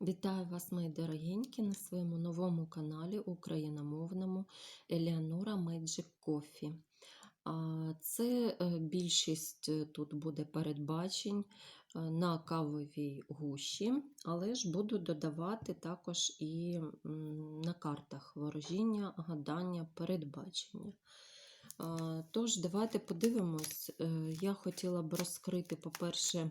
Вітаю вас, мої дорогенькі, на своєму новому каналі україномовному Елеонора Magic Coffee. Це е, більшість е, тут буде передбачень е, на кавовій гущі, але ж буду додавати також і на картах ворожіння, гадання, передбачення. Тож, давайте подивимось. Я хотіла б розкрити, по-перше,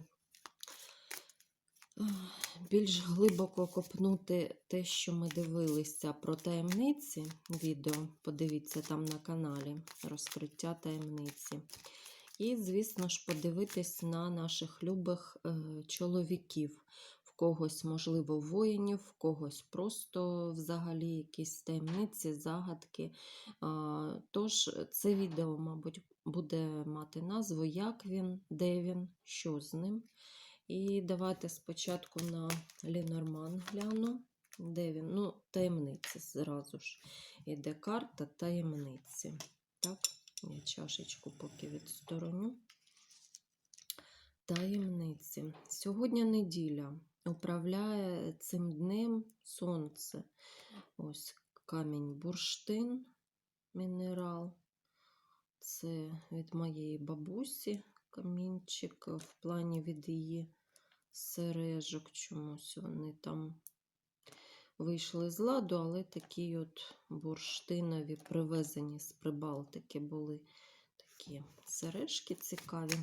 більш глибоко копнути те, що ми дивилися про таємниці. Відео, подивіться там на каналі розкриття таємниці. І, звісно ж, подивитись на наших любих е, чоловіків. В когось, можливо, воїнів, в когось просто взагалі якісь таємниці, загадки. Тож, це відео, мабуть, буде мати назву Як він, де він, що з ним. І давайте спочатку на Ленорман гляну. Де він? Ну, таємниці зразу ж. Іде карта таємниці. Так, я чашечку поки відстороню. Таємниці. Сьогодні неділя. Управляє цим днем сонце. Ось камінь бурштин, мінерал. Це від моєї бабусі камінчик в плані від її сережок. Чомусь вони там вийшли з ладу, але такі от бурштинові привезені з Прибалтики були такі сережки цікаві.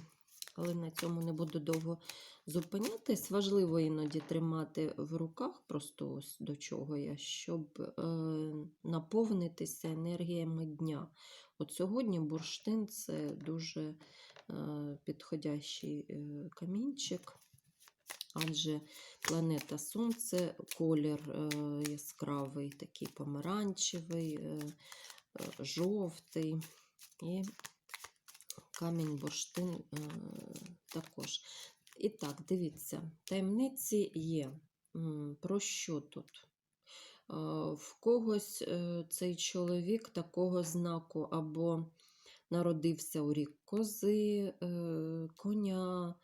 Але на цьому не буду довго зупинятись. Важливо іноді тримати в руках, просто ось до чого я, щоб е, наповнитися енергіями дня. От сьогодні бурштин це дуже е, підходящий е, камінчик, адже планета Сонце, колір е, яскравий, такий помаранчевий, е, е, жовтий і камінь бурштин також. І так, дивіться, таємниці є. Про що тут? В когось цей чоловік такого знаку або народився у рік кози, коня,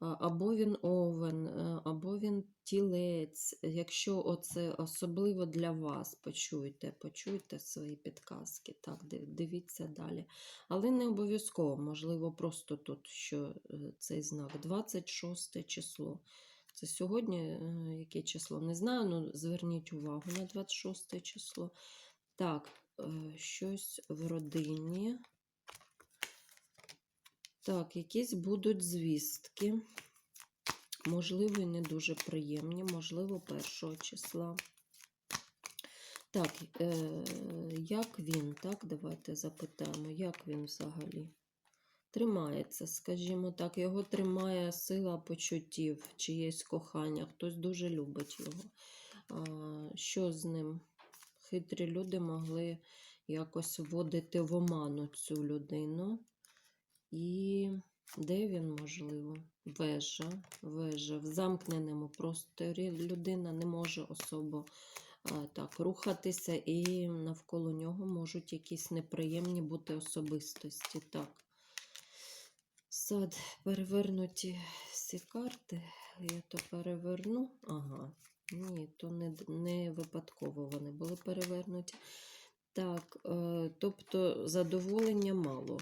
або він овен, е, або він тілець. Якщо оце особливо для вас, почуйте, почуйте свої підказки. Так, дивіться далі. Але не обов'язково, можливо, просто тут, що е, цей знак 26 число. Це сьогодні е, яке число? Не знаю, ну зверніть увагу на 26 число. Так, щось в родині. Так, якісь будуть звістки. Можливо, і не дуже приємні, можливо, першого числа. Так, е, як він, так, давайте запитаємо, як він взагалі тримається, скажімо так, його тримає сила почуттів, чиєсь кохання, хтось дуже любить його. А, що з ним? Хитрі люди могли якось вводити в оману цю людину. І де він, можливо? Вежа, вежа. В замкненому просторі людина не може особо а, так рухатися, і навколо нього можуть якісь неприємні бути особистості. Так. Сад перевернуті всі карти. Я то переверну. Ага. Ні, то не, не випадково вони були перевернуті. Так, е, тобто задоволення мало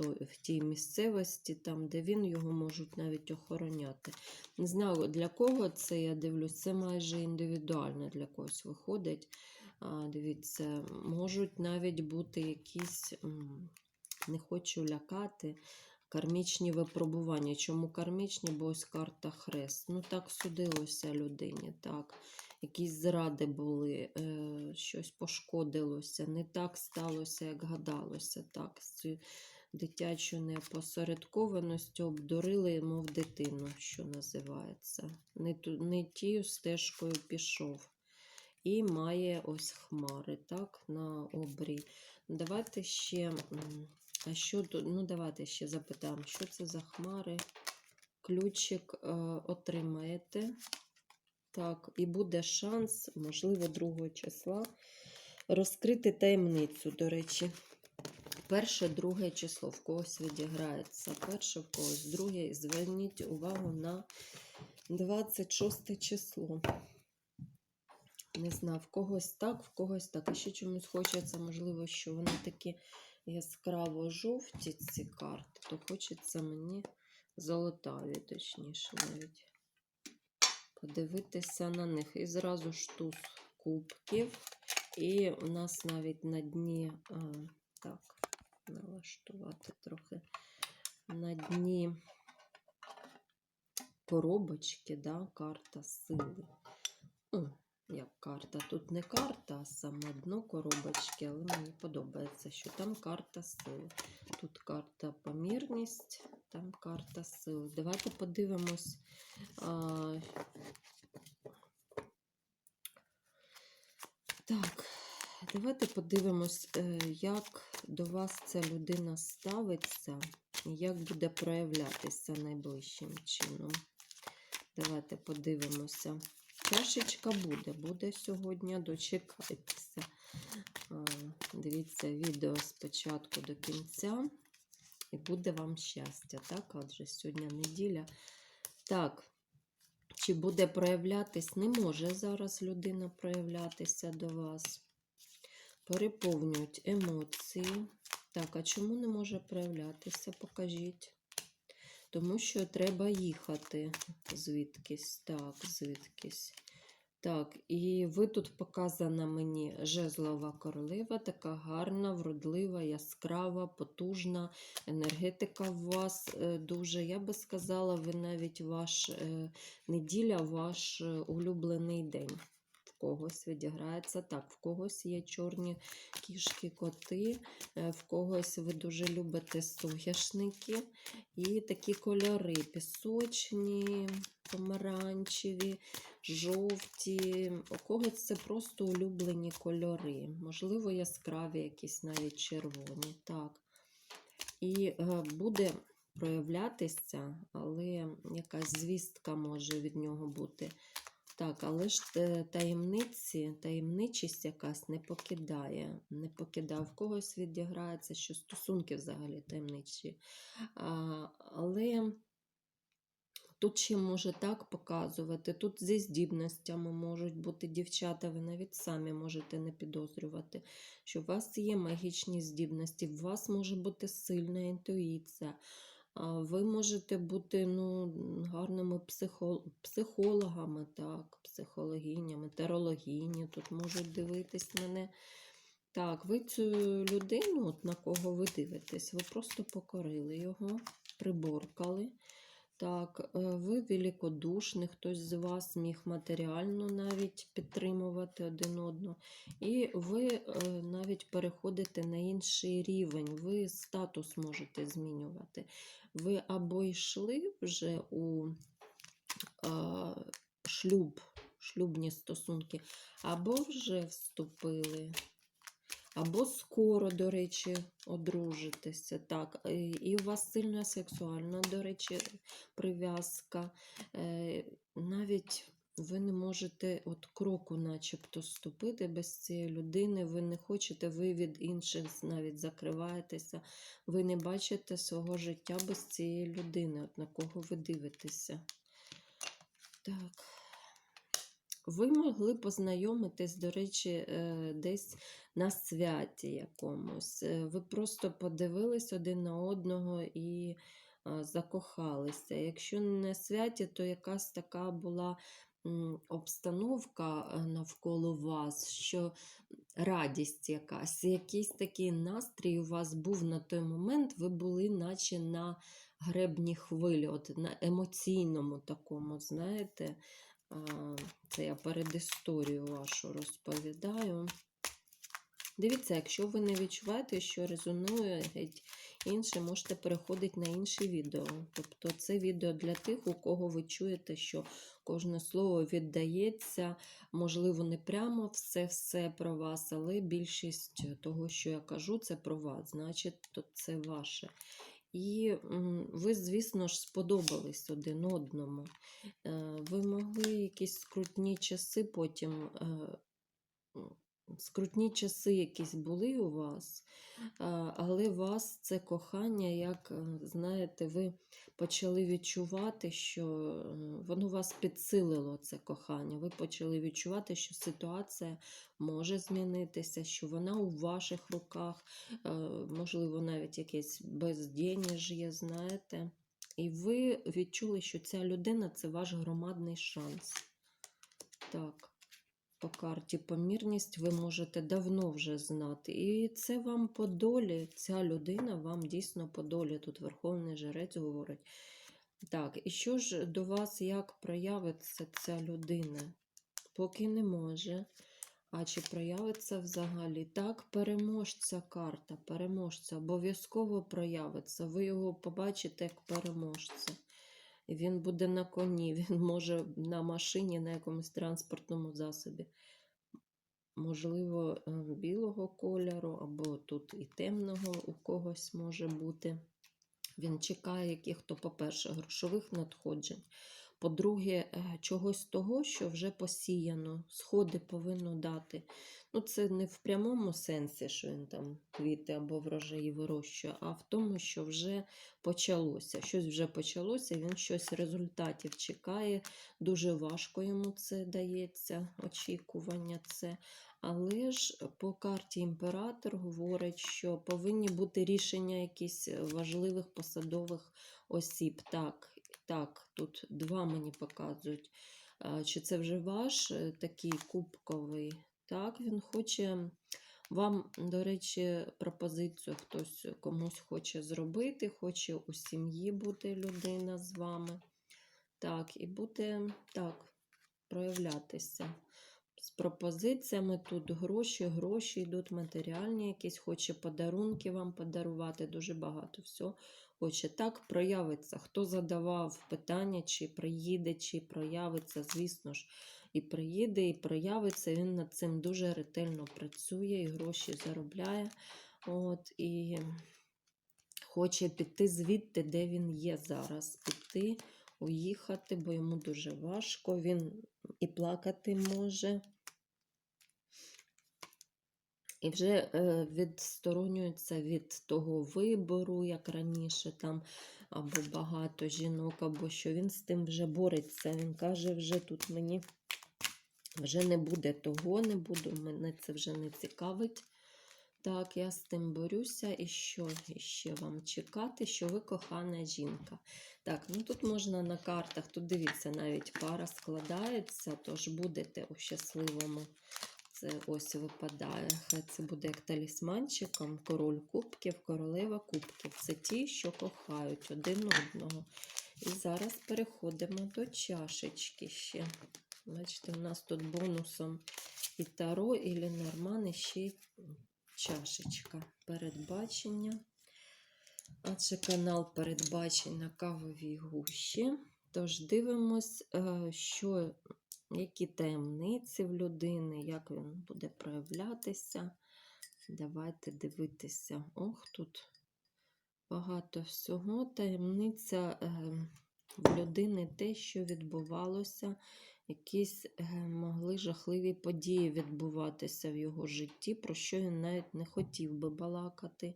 в, тій місцевості, там, де він його можуть навіть охороняти. Не знаю, для кого це я дивлюсь, це майже індивідуально для когось виходить. Дивіться, можуть навіть бути якісь, не хочу лякати, кармічні випробування. Чому кармічні? Бо ось карта хрест. Ну так судилося людині, так. Якісь зради були, е, щось пошкодилося, не так сталося, як гадалося. Так, дитячою непосередкованістю обдурили, мов дитину, що називається. Не, ту, не тією стежкою пішов. І має ось хмари, так, на обрій. Давайте ще. А що? Ну, давайте ще запитаємо, що це за хмари. Ключик е, отримаєте. Так, і буде шанс, можливо, 2 числа розкрити таємницю, до речі. Перше, друге число в когось відіграється. Перше в когось, друге. Зверніть увагу на 26 число. Не знаю, в когось так, в когось так. І ще чомусь хочеться, можливо, що вони такі яскраво жовті, ці карти, то хочеться мені золотаві, точніше, навіть подивитися на них. І зразу ж туз кубків. І у нас навіть на дні, а, так, налаштувати трохи на дні коробочки, да, карта сили. Ну, як карта. Тут не карта, а саме дно коробочки, але мені подобається, що там карта сили. Тут карта помірність, там карта сили. Давайте подивимось. А... Так, давайте подивимось, е, як до вас ця людина ставиться, як буде проявлятися найближчим чином. Давайте подивимося. Чашечка буде, буде сьогодні, дочекайтеся. Дивіться відео спочатку до кінця, і буде вам щастя, так? Адже сьогодні неділя. Так, чи буде проявлятись? Не може зараз людина проявлятися до вас. Переповнюють емоції. Так, а чому не може проявлятися? Покажіть. Тому що треба їхати звідкись. Так, звідкись. Так, і ви тут показана мені жезлова королева, така гарна, вродлива, яскрава, потужна. Енергетика у вас е, дуже, я би сказала, ви навіть ваш е, неділя, ваш е, улюблений день. Когось відіграється так, в когось є чорні кішки, коти, е, в когось ви дуже любите соняшники. І такі кольори пісочні, помаранчеві, жовті. У когось це просто улюблені кольори. Можливо, яскраві, якісь навіть червоні. Так. І е, буде проявлятися, але якась звістка може від нього бути. Так, але ж е, таємниці, таємничість якась не покидає. Не покидає. В когось відіграється, що стосунки взагалі таємничі. А, але тут ще може так показувати. Тут зі здібностями можуть бути дівчата, ви навіть самі можете не підозрювати, що у вас є магічні здібності, у вас може бути сильна інтуїція. Ви можете бути ну, гарними психо... психологами, так, психологінями, терологіні. тут можуть дивитись мене. Так, ви цю людину, от на кого ви дивитесь, ви просто покорили його, приборкали. Так, е, ви великодушний, хтось з вас міг матеріально навіть підтримувати один одного. І ви е, навіть переходите на інший рівень, ви статус можете змінювати. Ви або йшли вже у шлюб, шлюбні стосунки, або вже вступили. Або скоро, до речі, одружитеся. Так, і- у вас сильна сексуальна, до речі, прив'язка. Е, Навіть ви не можете от кроку, начебто, ступити без цієї людини. Ви не хочете, ви від інших навіть закриваєтеся. Ви не бачите свого життя без цієї людини, от на кого ви дивитеся. Так. Ви могли познайомитись, до речі, е, десь на святі якомусь. Е, Ви просто подивились один на одного і закохалися. Якщо не на святі, то якась така була обстановка е, навколо вас, що радість якась, якийсь такий настрій у вас був на той момент, ви були наче на гребні хвилі, от на емоційному такому, знаєте. Це я перед історію вашу розповідаю. Дивіться, якщо ви не відчуваєте, що резонує геть інше, можете переходити на інші відео. Тобто це відео для тих, у кого ви чуєте, що кожне слово віддається, можливо, не прямо все-все про вас, але більшість того, що я кажу, це про вас. Значить, то це ваше. І ви, звісно ж, сподобались один одному. Е, Ви могли якісь скрутні часи потім е, скрутні часи якісь були у вас, але вас це кохання, як, е, знаєте, ви почали відчувати, що е, воно вас підсилило, це кохання. Ви почали відчувати, що ситуація може змінитися, що вона у ваших руках, е, можливо, навіть якесь бездєніжє, знаєте. І ви відчули, що ця людина це ваш громадний шанс. Так, по карті помірність ви можете давно вже знати. І це вам по долі, ця людина вам дійсно по долі. Тут Верховний Жрець говорить. Так, і що ж до вас як проявиться ця людина? Поки не може. А чи проявиться взагалі? Так, переможця карта, переможця, обов'язково проявиться. Ви його побачите як переможця. Він буде на коні, він може на машині, на якомусь транспортному засобі. Можливо, е, білого кольору, або тут і темного у когось може бути. Він чекає яких-то, по-перше, грошових надходжень. По-друге, е, чогось того, що вже посіяно, сходи повинно дати. Ну, це не в прямому сенсі, що він там квіти або врожаї вирощує, а в тому, що вже почалося. Щось вже почалося, він щось результатів чекає. Дуже важко йому це дається, очікування це. Але ж по карті імператор говорить, що повинні бути рішення якісь важливих посадових осіб. Так, так, тут два мені показують. Чи це вже ваш е, такий кубковий? Так, він хоче вам, до речі, пропозицію хтось комусь хоче зробити, хоче у сім'ї бути людина з вами. Так, і буде так, проявлятися. З пропозиціями тут гроші, гроші йдуть матеріальні, якісь хоче подарунки вам подарувати, дуже багато всього. Хоче так проявиться. Хто задавав питання, чи приїде, чи проявиться, звісно ж, і приїде, і проявиться. Він над цим дуже ретельно працює і гроші заробляє. От, І хоче піти звідти, де він є зараз. Піти, уїхати, бо йому дуже важко. Він і плакати може. І вже е, відсторонюється від того вибору, як раніше, там або багато жінок, або що він з тим вже бореться. Він каже, вже тут мені вже не буде того, не буду, мене це вже не цікавить. Так, я з тим борюся. І що ще вам чекати, що ви кохана жінка? Так, ну тут можна на картах, тут дивіться, навіть пара складається, тож будете у щасливому. Це ось випадає. Хай це буде як талісманчиком, король кубків, королева кубків. Це ті, що кохають один одного. І зараз переходимо до чашечки ще. Бачите, у нас тут бонусом і таро, і Ленорман, і ще й чашечка. Передбачення. А це канал передбачень на кавовій гущі. Тож дивимось, е, що, які таємниці в людини, як він буде проявлятися. Давайте дивитися. Ох, тут багато всього. Таємниця е, в людини те, що відбувалося, якісь е, могли жахливі події відбуватися в його житті, про що він навіть не хотів би балакати.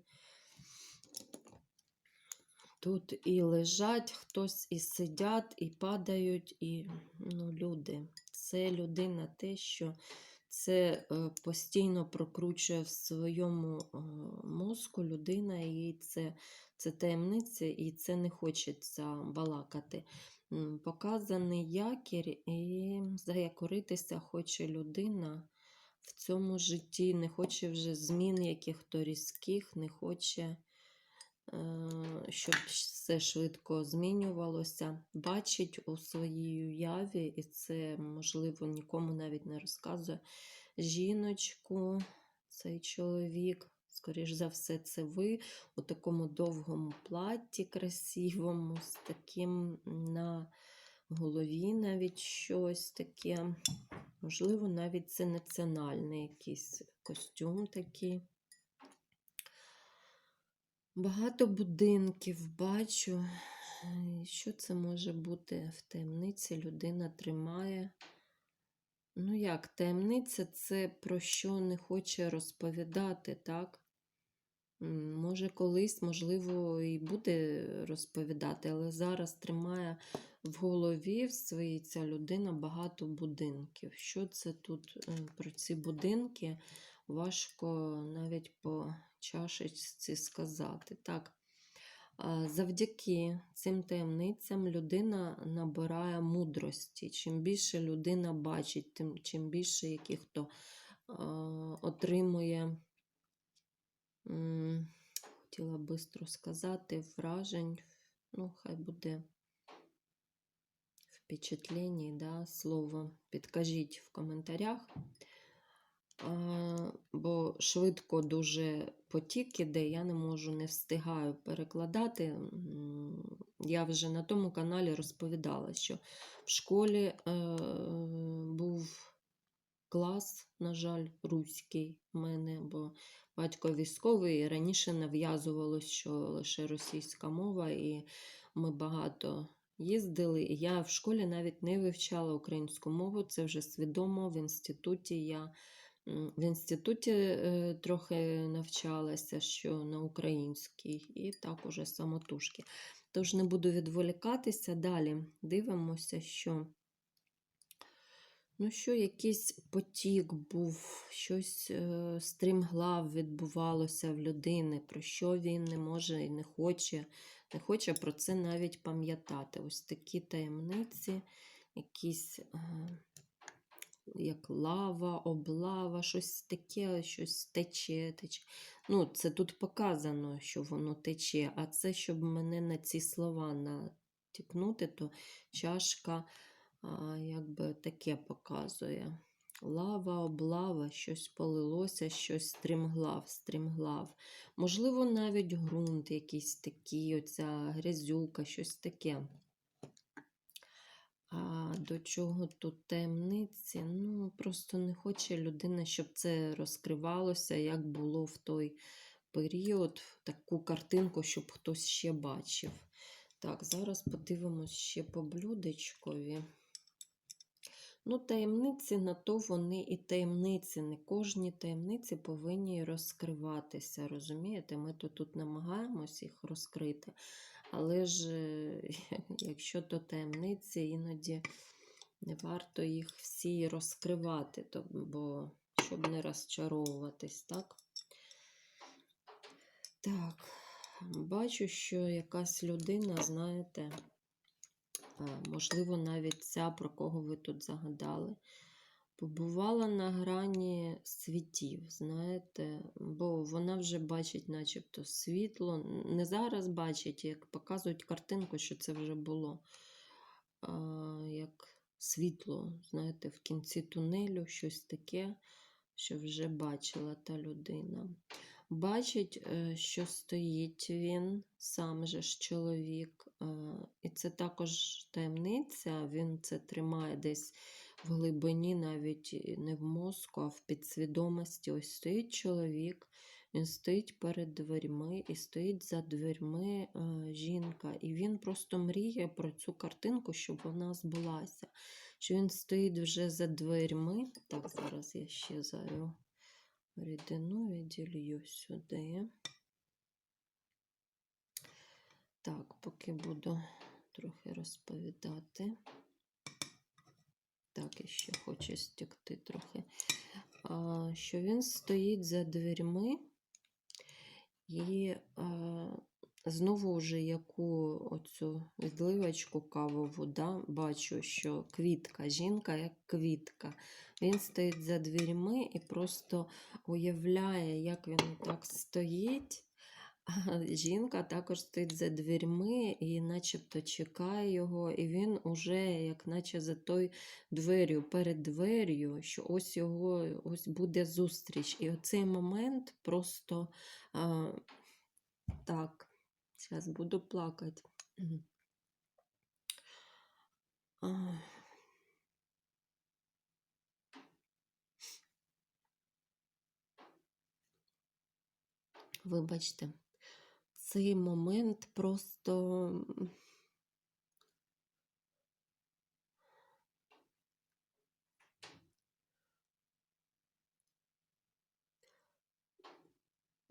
Тут і лежать хтось, і сидять, і падають, і ну, люди. Це людина те, що це е, постійно прокручує в своєму е, мозку людина, і це, це таємниця, і це не хочеться балакати. Показаний якір, і заякоритися хоче людина в цьому житті, не хоче вже змін яких-то різких, не хоче щоб все швидко змінювалося, бачить у своїй уяві, і це, можливо, нікому навіть не розказує жіночку, цей чоловік. Скоріш за все, це ви у такому довгому платі красивому, з таким на голові навіть щось таке. Можливо, навіть це національний якийсь костюм такий. Багато будинків бачу. Е, Що це може бути в таємниці? Людина тримає Ну як, таємниця це про що не хоче розповідати, так? Може, колись, можливо, і буде розповідати, але зараз тримає в голові в своїй ця людина багато будинків. Що це тут про ці будинки? Важко навіть по чашечці сказати. Так, завдяки цим таємницям людина набирає мудрості. Чим більше людина бачить, тим чим більше яких то отримує. Хотіла бистро сказати, вражень, ну, хай буде впечатлення, да, слово. Підкажіть в коментарях. А, бо швидко дуже потік іде, я не можу, не встигаю перекладати. Я вже на тому каналі розповідала, що в школі е, був клас, на жаль, руський в мене, бо батько військовий, раніше нав'язувалось, що лише російська мова, і ми багато їздили. Я в школі навіть не вивчала українську мову, це вже свідомо в інституті. Я в інституті е, трохи навчалася, що на українській, і так уже самотужки. Тож не буду відволікатися. Далі дивимося, що Ну, що якийсь потік був, щось е, стрімглав відбувалося в людини, про що він не може і не хоче, не хоче про це навіть пам'ятати. Ось такі таємниці, якісь е, як лава, облава, щось таке, щось тече, тече. Ну, це тут показано, що воно тече, а це, щоб мене на ці слова натікнути, то чашка а, якби таке показує. Лава, облава, щось полилося, щось стрімглав, стрімглав. Можливо, навіть ґрунт якийсь такий, оця грязюка, щось таке. До чого тут таємниці? Ну, просто не хоче людина, щоб це розкривалося, як було в той період, таку картинку, щоб хтось ще бачив. Так, зараз подивимось ще по блюдечкові. Ну, таємниці на то вони і таємниці. Не кожні таємниці повинні розкриватися. Розумієте? Ми то тут намагаємось їх розкрити. Але ж, е, якщо то таємниці, іноді не варто їх всі розкривати, бо щоб не розчаровуватись, так? Так, бачу, що якась людина, знаєте, можливо, навіть ця, про кого ви тут загадали, побувала на грані світів, знаєте, бо вона вже бачить, начебто, світло. Не зараз бачить, як показують картинку, що це вже було як світло, знаєте, в кінці тунелю, щось таке, що вже бачила та людина. Бачить, е, що стоїть він, сам же ж чоловік, е, і це також таємниця, він це тримає десь в глибині, навіть не в мозку, а в підсвідомості. Ось стоїть чоловік, стоїть перед дверьми і стоїть за дверьми е, жінка. І він просто мріє про цю картинку, щоб вона збулася. Що він стоїть вже за дверьми. Так, зараз я ще зайву рідину відділю сюди. Так, поки буду трохи розповідати. Так, і ще хочу стікти трохи. Що він стоїть за дверьми і е, знову вже яку оцю відливочку кавову, да, бачу, що квітка, жінка як квітка. Він стоїть за дверьми і просто уявляє, як він так стоїть. Жінка також стоїть за дверьми і начебто чекає його, і він уже, як наче за той дверю, перед дверю, що ось його ось буде зустріч. І оцей момент просто а, так, зараз буду плакати. А, Вибачте, цей момент просто.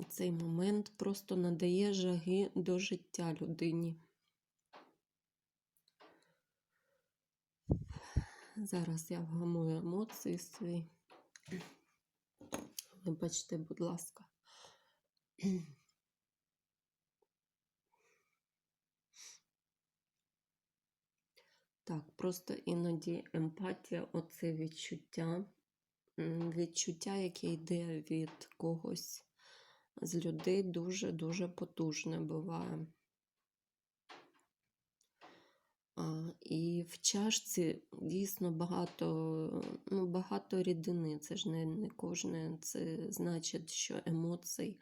Цей момент просто надає жаги до життя людині. Зараз я вгамую емоції свої. Вибачте, будь ласка. Так, просто іноді емпатія, оце відчуття, відчуття, яке йде від когось з людей, дуже-дуже потужне буває. А, і в чашці дійсно багато, ну, багато рідини. Це ж не, не кожне, це значить, що емоцій.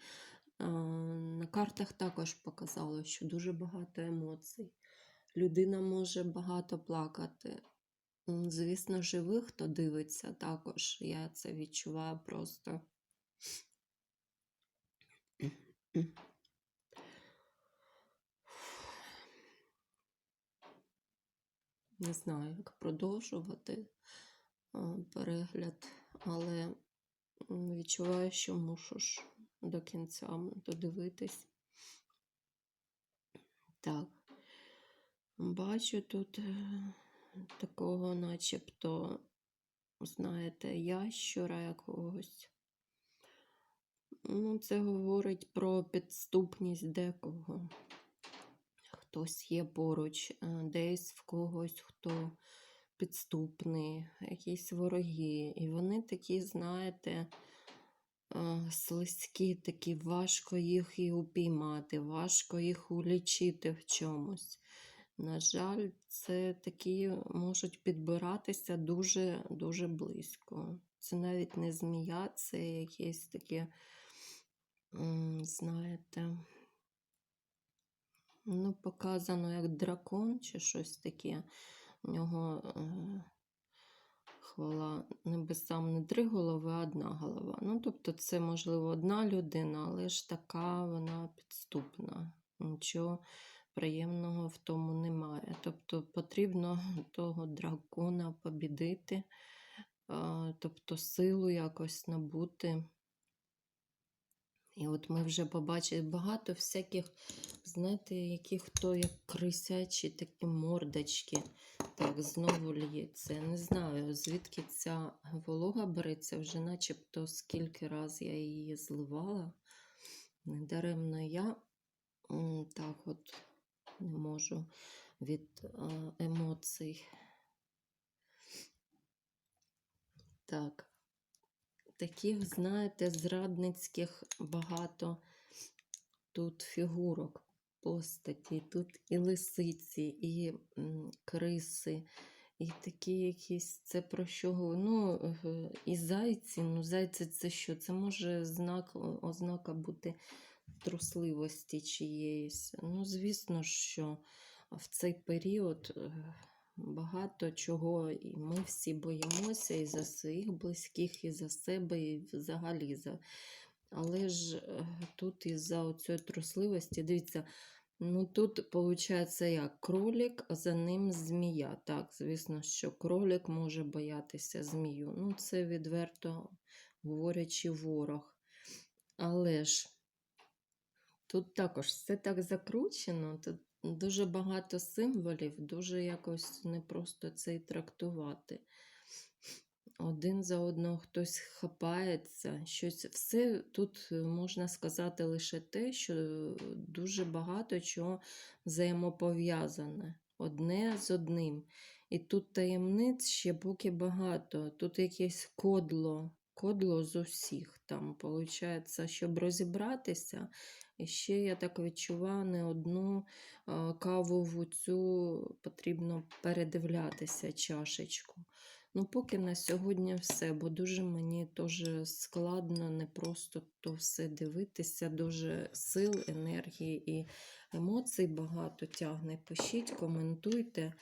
А, на картах також показало, що дуже багато емоцій. Людина може багато плакати. Звісно, живих, хто дивиться, також я це відчуваю просто. Не знаю, як продовжувати перегляд, але відчуваю, що мушу ж до кінця додивитись. Так, бачу тут е, такого, начебто, знаєте, ящура якогось. Ну, це говорить про підступність декого. Хтось є поруч, е, десь в когось, хто підступний, якісь вороги. І вони такі, знаєте, е, слизькі, такі важко їх і упіймати, важко їх улічити в чомусь. На жаль, це такі можуть підбиратися дуже-дуже близько. Це навіть не змія, це якесь таке, знаєте, ну, показано як дракон чи щось таке. У нього е, хвала небесам не три голови, а одна голова. Ну, тобто, це, можливо, одна людина, але ж така вона підступна. Нічого приємного в тому немає. Тобто потрібно того дракона побідити, тобто силу якось набути. І от ми вже побачили багато всяких, знаєте, які хто як крисячі такі мордочки. Так, знову лється. Не знаю, звідки ця волога береться, вже начебто скільки раз я її зливала. Недаремно я так от не можу від емоцій. Так таких, знаєте, зрадницьких багато тут фігурок постаті, тут і лисиці, і криси, і такі якісь, це про що? Ну, е, і зайці, ну зайці це що? Це може знак, ознака бути трусливості чиєїсь. Ну, звісно, що в цей період. е, Багато чого, і ми всі боїмося і за своїх близьких, і за себе, і взагалі за. Але ж е, тут із-за цієї трусливості, дивіться, ну тут виходить як кролик, а за ним змія. Так, звісно, що кролик може боятися змію. Ну, це відверто говорячи ворог. Але ж тут також все так закручено. Тут дуже багато символів, дуже якось непросто це і трактувати. Один за одного хтось хапається, щось. Все тут е, можна сказати лише те, що дуже багато чого взаємопов'язане одне з одним. І тут таємниць ще поки багато. Тут якесь кодло, кодло з усіх там, виходить, щоб розібратися. І ще я так відчуваю не одну а, кавову цю потрібно передивлятися чашечку. Ну, поки на сьогодні все, бо дуже мені теж складно, не просто то все дивитися, дуже сил, енергії і емоцій багато тягне. Пишіть, коментуйте.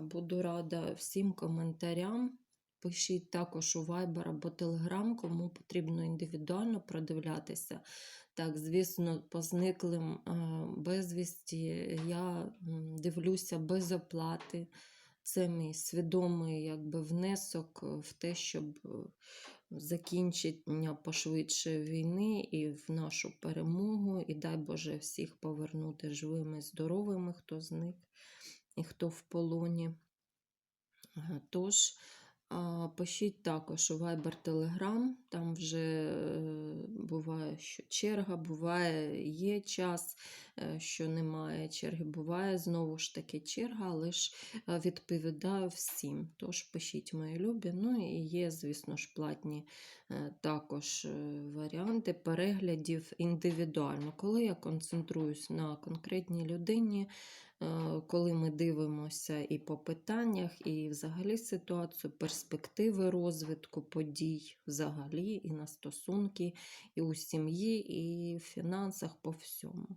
Буду рада всім коментарям. Пишіть також у Viber або Telegram, кому потрібно індивідуально продивлятися. Так, звісно, по зниклим безвісті я дивлюся без оплати. Це мій свідомий якби, внесок в те, щоб е, закінчення пошвидше війни і в нашу перемогу. І дай Боже всіх повернути живими, здоровими, хто зник і хто в полоні. Тож, пишіть також у Viber Telegram, там вже е, буває, що черга, буває, є час, е, що немає черги, буває знову ж таки черга, але ж е, відповідаю всім. Тож пишіть мої любі. Ну і є, звісно ж, платні також е, варіанти переглядів індивідуально. Коли я концентруюсь на конкретній людині, е, коли ми дивимося і по питаннях, і взагалі ситуацію, перспективи розвитку подій взагалі, і на стосунки, і у сім'ї, і в фінансах, по всьому.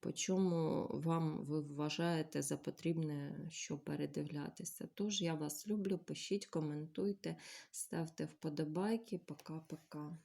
По чому вам ви вважаєте за потрібне, що передивлятися. Тож я вас люблю, пишіть, коментуйте, ставте вподобайки. Пока-пока.